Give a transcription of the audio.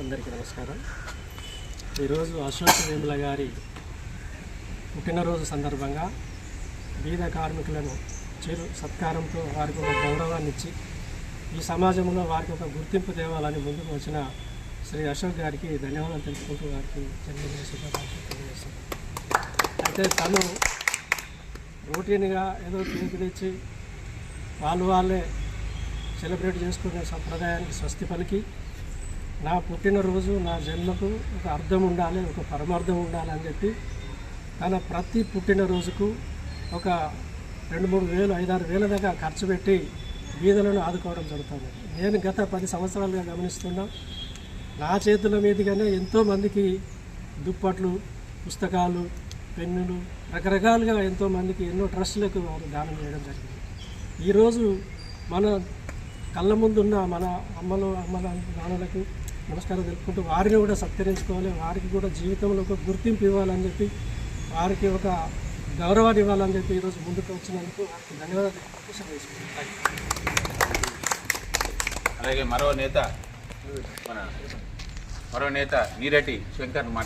అందరికీ నమస్కారం. ఈరోజు అశోక్ వేముల గారి పుట్టినరోజు సందర్భంగా బీద కార్మికులను చిరు సత్కారంతో వారికి ఒక గౌరవాన్ని ఇచ్చి ఈ సమాజంలో వారికి ఒక గుర్తింపు తేవాలని ముందుకు వచ్చిన శ్రీ అశోక్ గారికి ధన్యవాదాలు తెలుసుకుంటూ వారికి జన్మదిన శుభాకాంక్షలు అయితే తను రొటీన్గా ఏదో కేక్ తెచ్చి వాళ్ళు వాళ్ళే సెలబ్రేట్ చేసుకునే సంప్రదాయానికి స్వస్తి పలికి నా పుట్టినరోజు నా జన్మకు ఒక అర్థం ఉండాలి ఒక పరమార్థం ఉండాలి అని చెప్పి తన ప్రతి పుట్టినరోజుకు ఒక రెండు మూడు వేలు ఐదారు వేల దాకా ఖర్చు పెట్టి వీధులను ఆదుకోవడం జరుగుతుంది. నేను గత పది సంవత్సరాలుగా గమనిస్తున్నా నా చేతుల మీదుగానే ఎంతోమందికి దుప్పట్లు పుస్తకాలు పెన్నులు రకరకాలుగా ఎంతోమందికి ఎన్నో ట్రస్టులకు వారు దానం చేయడం జరిగింది. ఈరోజు మన కళ్ళ ముందున్న మన అమ్మలు అమ్మల నాన్నలకు నమస్కారం తెలుపుకుంటూ వారిని కూడా సత్కరించుకోవాలి. వారికి కూడా జీవితంలో ఒక గుర్తింపు ఇవ్వాలని చెప్పి వారికి ఒక గౌరవాన్ని ఇవ్వాలని చెప్పి ఈరోజు ముందుకు వచ్చినందుకు వారికి ధన్యవాదాలు అలాగే మరో నేత మన మరో నేత నీరెడ్డి శంకర్ మాట్లాడు